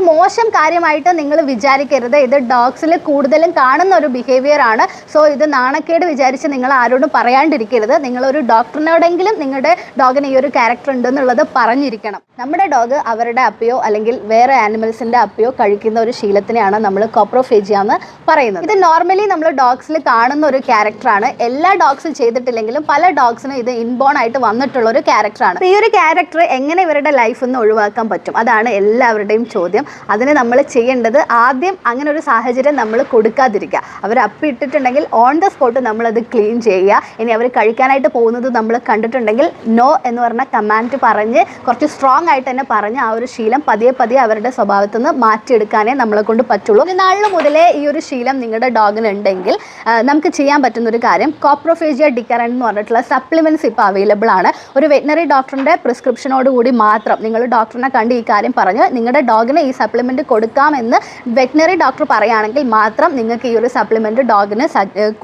അതൊരു മോശം കാര്യമായിട്ട് നിങ്ങൾ വിചാരിക്കരുത്. ഇത് ഡോഗ്സിൽ കൂടുതലും കാണുന്ന ഒരു ബിഹേവിയർ ആണ്. സോ ഇത് നാണക്കേട് വിചാരിച്ച് നിങ്ങൾ ആരോടും പറയാണ്ടിരിക്കരുത്. നിങ്ങളൊരു ഡോക്ടറിനോടെങ്കിലും നിങ്ങളുടെ ഡോഗിന് ഈ ഒരു ക്യാരക്ടർ ഉണ്ടെന്നുള്ളത് പറഞ്ഞിരിക്കണം. നമ്മുടെ ഡോഗ് അവരുടെ അപ്പയോ അല്ലെങ്കിൽ വേറെ ആനിമൽസിന്റെ അപ്പയോ കഴിക്കുന്ന ഒരു ശീലത്തിനെയാണ് നമ്മൾ കോപ്രോഫേജിയ എന്ന് പറയുന്നത്. ഇത് നോർമലി നമ്മൾ ഡോഗ്സിൽ കാണുന്ന ഒരു ക്യാരക്ടറാണ് എല്ലാ ഡോഗ്സും ചെയ്തിട്ടില്ലെങ്കിലും പല ഡോഗ്സിനും ഇത് ഇൻബോൺ ആയിട്ട് വന്നിട്ടുള്ള ഒരു ക്യാരക്ടറാണ് ഈ ഒരു ക്യാരക്ടർ എങ്ങനെ ഇവരുടെ ലൈഫ് ഒന്ന് ഒഴിവാക്കാൻ പറ്റും? അതാണ് എല്ലാവരുടെയും ചോദ്യം. അതിന് നമ്മൾ ചെയ്യേണ്ടത് ആദ്യം അങ്ങനെ ഒരു സാഹചര്യം നമ്മൾ കൊടുക്കാതിരിക്കുക. അവർ അപ്പി ഇട്ടിട്ടുണ്ടെങ്കിൽ ഓൺ ദ സ്പോട്ട് നമ്മളത് ക്ലീൻ ചെയ്യുക. ഇനി അവർ കഴിക്കാനായിട്ട് പോകുന്നത് നമ്മൾ കണ്ടിട്ടുണ്ടെങ്കിൽ നോ എന്ന് പറഞ്ഞ കമാൻഡ് പറഞ്ഞ് കുറച്ച് സ്ട്രോങ് ആയിട്ട് തന്നെ പറഞ്ഞ് ആ ഒരു ശീലം പതിയെ പതിയെ അവരുടെ സ്വഭാവത്തിൽ നിന്ന് മാറ്റിയെടുക്കാനേ നമ്മളെ കൊണ്ട് പറ്റുള്ളൂ. നാളിൽ മുതലേ ഈ ഒരു ശീലം നിങ്ങളുടെ ഡോഗിന് ഉണ്ടെങ്കിൽ നമുക്ക് ചെയ്യാൻ പറ്റുന്ന ഒരു കാര്യം കോപ്രോഫേജിയ ഡിക്കറൻ എന്ന് പറഞ്ഞിട്ടുള്ള സപ്ലിമെന്റ്സ് ഇപ്പോൾ അവൈലബിൾ ആണ്. ഒരു വെറ്റിനറി ഡോക്ടറിന്റെ പ്രിസ്ക്രിപ്ഷനോട് കൂടി മാത്രം നിങ്ങൾ ഡോക്ടറിനെ കണ്ട് ഈ കാര്യം പറഞ്ഞ് നിങ്ങളുടെ ഡോഗിനെ ഈ സപ്ലിമെന്റ് കൊടുക്കാമെന്ന് വെറ്റിനറി ഡോക്ടർ പറയുകയാണെങ്കിൽ മാത്രം നിങ്ങൾക്ക് ഈ ഒരു സപ്ലിമെന്റ് ഡോഗിന്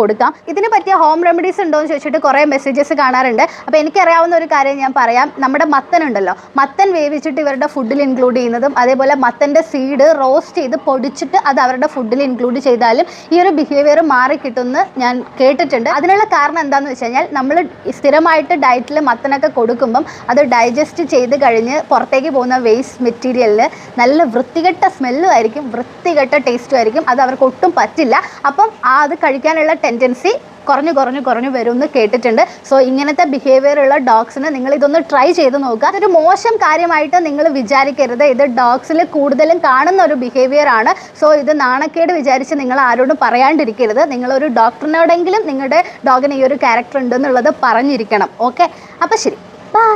കൊടുക്കാം. ഇതിന് പറ്റിയ ഹോം റെമഡീസ് ഉണ്ടോ എന്ന് ചോദിച്ചിട്ട് കുറേ മെസ്സേജസ് കാണാറുണ്ട്. അപ്പോൾ എനിക്കറിയാവുന്ന ഒരു കാര്യം ഞാൻ പറയാം. നമ്മുടെ മത്തൻ ഉണ്ടല്ലോ. മത്തൻ വേവിച്ചിട്ട് ഇവരുടെ ഫുഡിൽ ഇൻക്ലൂഡ് ചെയ്യുന്നതും അതേപോലെ മത്തന്റെ സീഡ് റോസ്റ്റ് ചെയ്ത് പൊടിച്ചിട്ട് അത് അവരുടെ ഫുഡിൽ ഇൻക്ലൂഡ് ചെയ്താലും ഈ ഒരു ബിഹേവിയർ മാറി കിട്ടുമെന്ന് ഞാൻ കേട്ടിട്ടുണ്ട്. അതിനുള്ള കാരണം എന്താണെന്ന് വെച്ച് കഴിഞ്ഞാൽ നമ്മൾ സ്ഥിരമായിട്ട് ഡയറ്റിൽ മത്തനൊക്കെ കൊടുക്കുമ്പം അത് ഡൈജസ്റ്റ് ചെയ്ത് കഴിഞ്ഞ് പുറത്തേക്ക് പോകുന്ന വേസ്റ്റ് മെറ്റീരിയലിന് നല്ല വൃത്തികെട്ട സ്മെല്ലും ആയിരിക്കും വൃത്തികെട്ട ടേസ്റ്റും ആയിരിക്കും അത് അവർക്ക് ഒട്ടും പറ്റില്ല. അപ്പം അത് കഴിക്കാനുള്ള ടെൻഡൻസി കുറഞ്ഞു കുറഞ്ഞു കുറഞ്ഞു വരും എന്ന് കേട്ടിട്ടുണ്ട്. സോ ഇങ്ങനത്തെ ബിഹേവിയർ ഉള്ള ഡോഗ്സിന് നിങ്ങൾ ഇതൊന്ന് ട്രൈ ചെയ്ത് നോക്കുക. അതൊരു മോശം കാര്യമായിട്ട് നിങ്ങൾ വിചാരിക്കരുത്. ഇത് ഡോഗ്സിൽ കൂടുതലും കാണുന്ന ഒരു ബിഹേവിയർ ആണ്. സോ ഇത് നാണക്കേട് വിചാരിച്ച് നിങ്ങൾ ആരോടും പറയാണ്ടിരിക്കരുത്. നിങ്ങളൊരു ഡോക്ടറിനോടെങ്കിലും നിങ്ങളുടെ ഡോഗിന് ഈ ഒരു ക്യാരക്ടർ ഉണ്ടെന്നുള്ളത് പറഞ്ഞിരിക്കണം. ഓക്കെ അപ്പോൾ ശരി. ബൈ